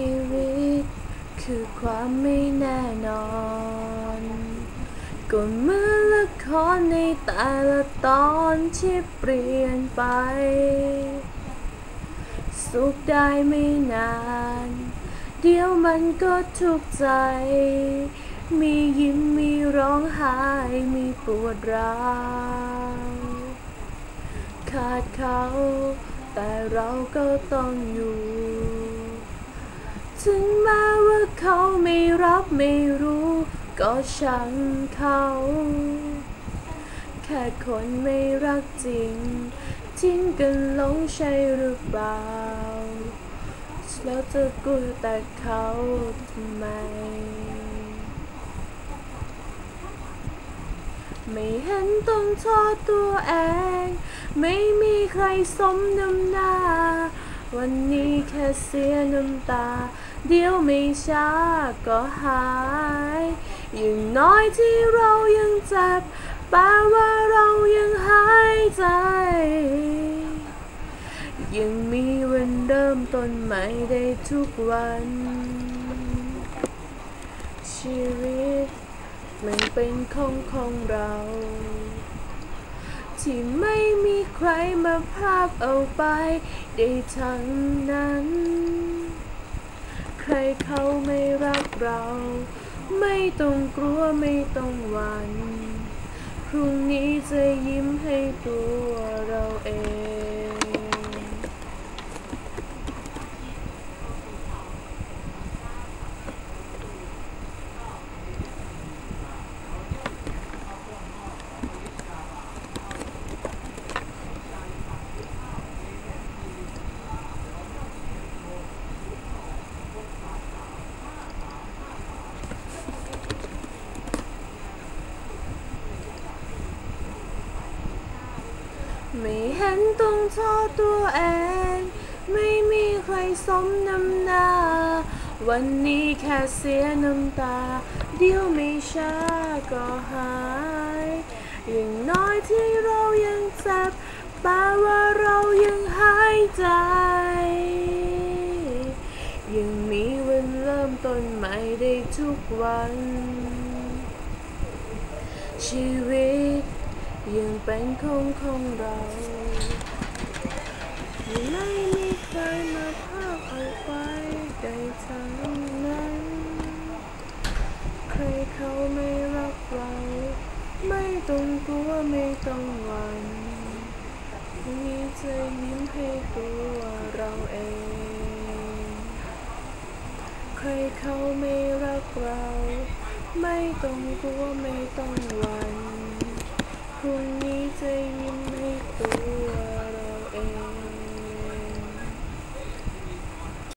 ชีวิต คือความไม่แน่นอนก็เหมื่อนละครในแต่ละตอนที่เปลี่ยนไป สุขได้ไม่นาน เดี๋ยวมันก็ทุกข์ใจ มียิ้มมีร้องไห้มีปวดร้าวขาดเขา แต่เราก็ต้องอยู่ ถึงแม้ว่าเขาไม่รับไม่รู้ ก็ช่างเขา แค่คนไม่รักจริง ทิ้งกันลงใช่หรือเปล่า แล้วจะกลัวแต่เขาทำไม ไม่เห็นต้องโทษตัวเอง ไม่มีใครสมน้ำหน้า วันนี้แค่เสียน้ำตา เดี๋ยวไม่ช้าก็หาย อย่างน้อยที่เรายังเจ็บแปลว่าเรายังหายใจ ยังมีวันเริ่มต้นใหม่ได้ทุกวัน ชีวิตมันเป็นของของเรา ที่ไม่มีใครมาพรากเอาไปได้ทั้งนั้น ใครเขาไม่รักเรา ไม่ต้องกลัวไม่ต้องหวั่นพรุ่งนี้จะยิ้มให้ตัวเราเอง ไม่เห็นต้องโทษตัวเอง ไม่มีใครสมน้ำหน้า วันนี้แค่เสียน้ำตา เดี๋ยวไม่ช้าก็หาย อย่างน้อยที่เรายังเจ็บแปลว่าเรายังหายใจ ยังมีวันเริ่มต้นใหม่ได้ทุกวัน ชีวิต ยังเป็นของของเราไม่มีใครมาพากเอาไปได้ทั้งนั้น ใครเขาไม่รักเรา ไม่ต้องกลัวไม่ต้องหวั่นมีใจยิ้มให้ตัวเราเอง ใครเขาไม่รักเรา ไม่ต้องกลัวไม่ต้องหวั่น พรุ่งนี้จะยิ้ม